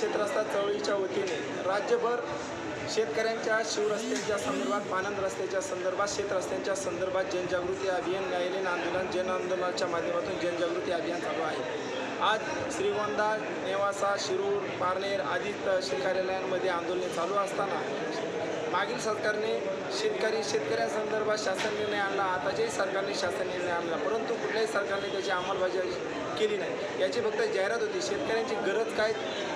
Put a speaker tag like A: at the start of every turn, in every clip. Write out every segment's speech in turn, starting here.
A: शेतरस्ता चळवळीच्या वतीने राज्यभर शेतकऱ्यांच्या शिवरस्त्यांच्या संदर्भात पानंद रस्त्याच्या संदर्भात शेतरस्त्यांच्या संदर्भात जनजागृती अभियान गायलेन आंदोलन जन आंदोलनाच्या माध्यमातून जनजागृती अभियान चालू आहे. आज श्रीगोंदा नेवासा शिरूर पारनेर आदी तहसील कार्यालयांमध्ये आंदोलने चालू असताना मागील सरकारने शेतकरी शेतकऱ्यांसंदर्भात शासन निर्णय आणला. आताच्याही सरकारने शासन निर्णय आणला. परंतु कुठल्याही सरकारने त्याची अंमलबजावणी केली नाही. याची फक्त जाहिरात होती. शेतकऱ्यांची गरज काय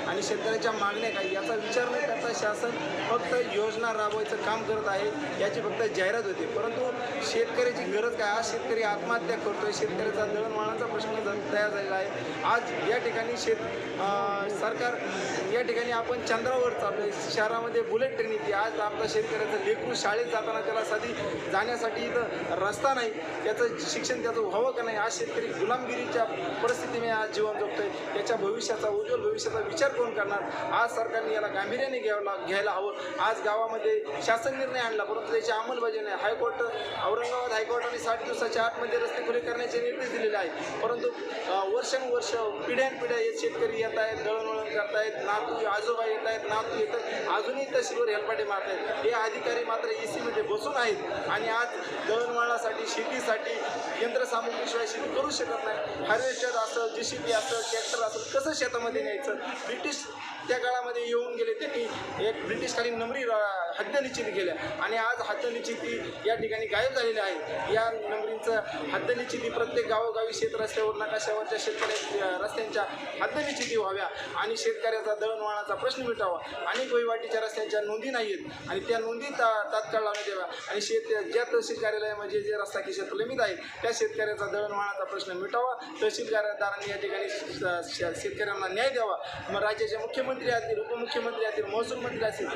A: आणि शेतकऱ्याच्या मागण्या काय याचा विचार न करता शासन फक्त योजना राबवायचं काम करत आहे याची फक्त जाहिरात होती. परंतु शेतकऱ्याची गरज काय? आज शेतकरी आत्महत्या करतोय. शेतकऱ्याचा दळणवळणाचा प्रश्न तयार झालेला आहे. आज या ठिकाणी शेत सरकार या ठिकाणी आपण चंद्रावर चाललोय. शहरामध्ये बुलेट ट्रेन येते. आज आमचा शेतकऱ्याचं लेकरू शाळेत जाताना त्याला साधी जाण्यासाठी इथं रस्ता नाही त्याचं शिक्षण त्याचं व्हावं का नाही आज शेतकरी गुलामगिरीच्या परिस्थितीने आज जीवन जगतोय त्याच्या भविष्याचा उज्ज्वल भविष्याचा विचार कोण करणार? आज सरकारने याला गांभीर्याने घ्यायला घ्यायला हवं. आज गावामध्ये शासन निर्णय आणला परंतु त्याची अंमलबजावणी हायकोर्ट औरंगाबाद हायकोर्टाने साठ दिवसाच्या आतमध्ये रस्ते खुले करण्याचे निर्देश दिलेले आहेत. परंतु वर्षानुवर्ष पिढ्यानपिढ्या येत शेतकरी येत आहेत दळणवळण करतायत नातू आजोबा येत आहेत नातू येतात अजूनही तशीवर हेलपाटे मारत आहेत हे अधिकारी मात्र ए सीमध्ये बसून आहेत आणि आज दळणवळणासाठी शेतीसाठी यंत्रसामुग्रीशिवाय शेती करू शकत नाही. हार्वेस्टर असेल जे सी बी असेल ट्रॅक्टर असेल कसं शेतामध्ये न्यायचं? ब्रिटिश त्या काळामध्ये येऊन गेले त्यांनी एक ब्रिटिशकालीन नमरी रा- हद्दनिश्चित केल्या आणि आज हद्दनिश्चिती या ठिकाणी गायब झालेल्या आहे. या नंबरींचं हद्दनिश्चिती प्रत्येक गावोगावी शेत रस्त्यावर नकाशावरच्या शेतकऱ्या रस्त्यांच्या हद्दनिश्चिती व्हाव्या. आणि शेतकऱ्याचा दळणवळणाचा प्रश्न मिटावा. अनेक वहिवाटीच्या रस्त्यांच्या नोंदी नाही आहेत. आणि त्या नोंदी ता तात्काळ लावण्यात याव्या. आणि शेत ज्या तहसील कार्यालयामध्ये म्हणजे जे रस्ता की प्रलंबित आहेत त्या शेतकऱ्याचा दळणवळणाचा प्रश्न मिटावा. तहसील कार्यालयदारांनी या ठिकाणी शेतकऱ्यांना न्याय द्यावा. मग राज्याचे मुख्यमंत्री असतील उपमुख्यमंत्री असतील महसूल मंत्री असतील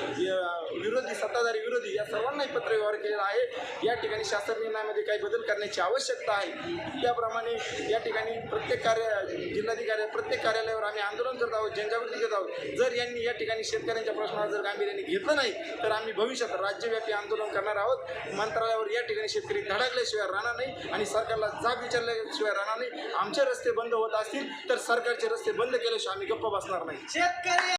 A: विरोधी विरोधी सत्ताधारी विरोधी या सर्वांनाही पत्र व्यवहार केलेला आहे. या ठिकाणी शासन निर्णयामध्ये काही बदल करण्याची आवश्यकता आहे. त्याप्रमाणे या ठिकाणी प्रत्येक कार्य जिल्हाधिकारी प्रत्येक कार्यालयावर आम्ही आंदोलन करत आहोत जनजागृती करत आहोत. जर यांनी या ठिकाणी शेतकऱ्यांच्या प्रश्नावर जर गांभीर्याने घेतलं नाही तर आम्ही भविष्यात राज्यव्यापी आंदोलन करणार आहोत. मंत्रालयावर या ठिकाणी शेतकरी धडकल्याशिवाय राहणार नाही आणि सरकारला जाग विचारल्याशिवाय राहणार नाही. आमचे रस्ते बंद होत असतील तर सरकारचे रस्ते बंद केल्याशिवाय आम्ही गप्प बसणार नाही.
B: शेतकरी